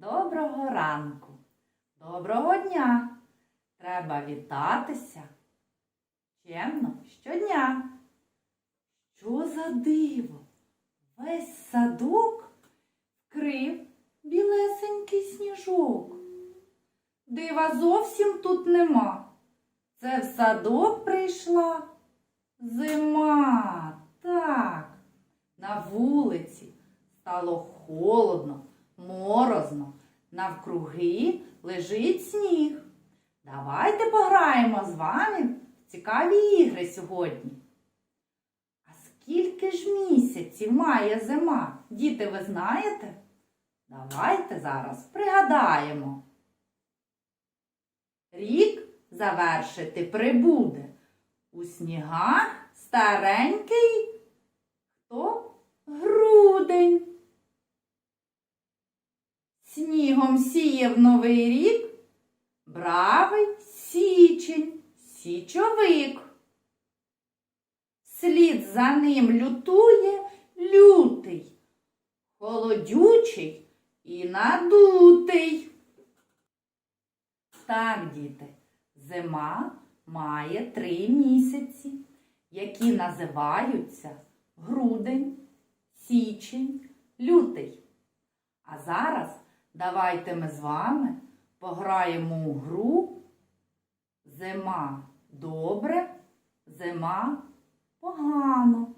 Доброго ранку, доброго дня. Треба вітатися чемно щодня. Що за диво? Весь садок вкрив білесенький сніжок. Дива зовсім тут нема. Це в садок прийшла зима. Так, на вулиці стало холодно, морозно, навкруги лежить сніг. Давайте пограємо з вами в цікаві ігри сьогодні. А скільки ж місяців має зима? Діти, ви знаєте? Давайте зараз пригадаємо. Рік завершити прибуде. У снігах старенький хто? Грудень. Снігом сіяв новий рік бравий січень, січовик. Слід за ним лютує лютий, холодючий і надутий. Так, діти, зима має три місяці, які називаються грудень, січень, лютий. А зараз давайте ми з вами пограємо у гру Зима добре, зима погано.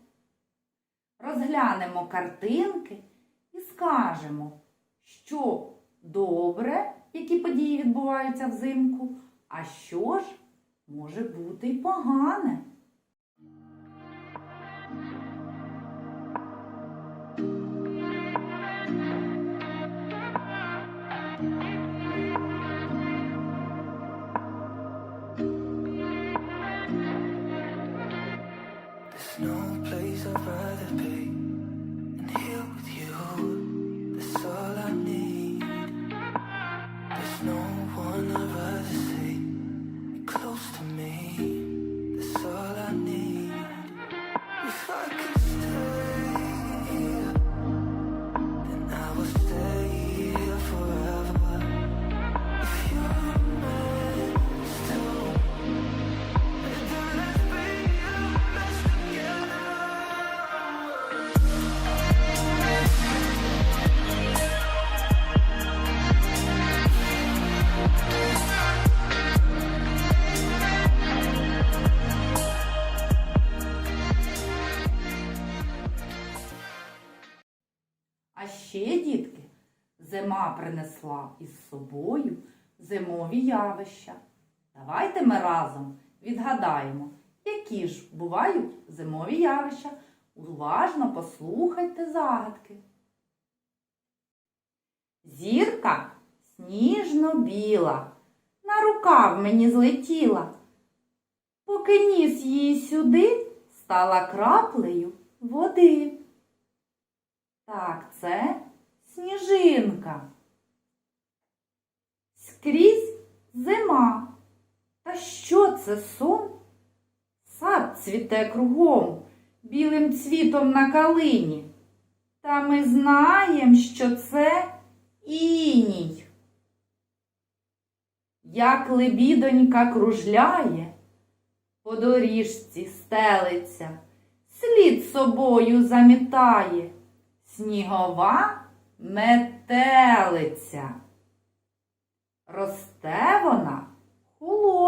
Розглянемо картинки і скажемо, що добре, які події відбуваються взимку, а що ж може бути й погане. No place I'd rather be than here with you. That's all I need. There's no ще, дітки, зима принесла із собою зимові явища. Давайте ми разом відгадаємо, які ж бувають зимові явища. Уважно послухайте загадки. Зірка сніжно-біла, на рукав мені злетіла. Поки ніс її сюди, стала краплею води. Так, це сніжинка. Скрізь зима. Та що це сон? Сад цвіте кругом, білим цвітом на калині. Та ми знаємо, що це іній. Як лебідонька кружляє, по доріжці стелиться, слід собою замітає снігова метелиця. Росте вона холодною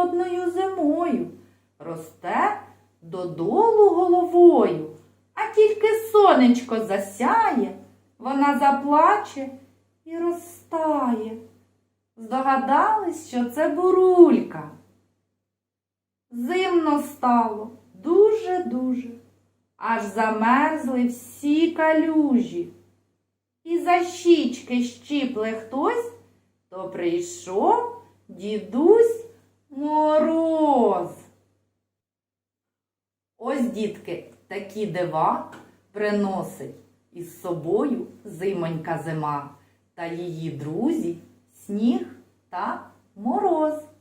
зимою, росте додолу головою, а тільки сонечко засяє, вона заплаче і розтає. Здогадались, що це бурулька. Зимно стало дуже-дуже, аж замерзли всі калюжі. І за щічки щіпле хтось, то прийшов дідусь мороз. Ось, дітки, такі дива приносить із собою зимонька зима та її друзі сніг та мороз.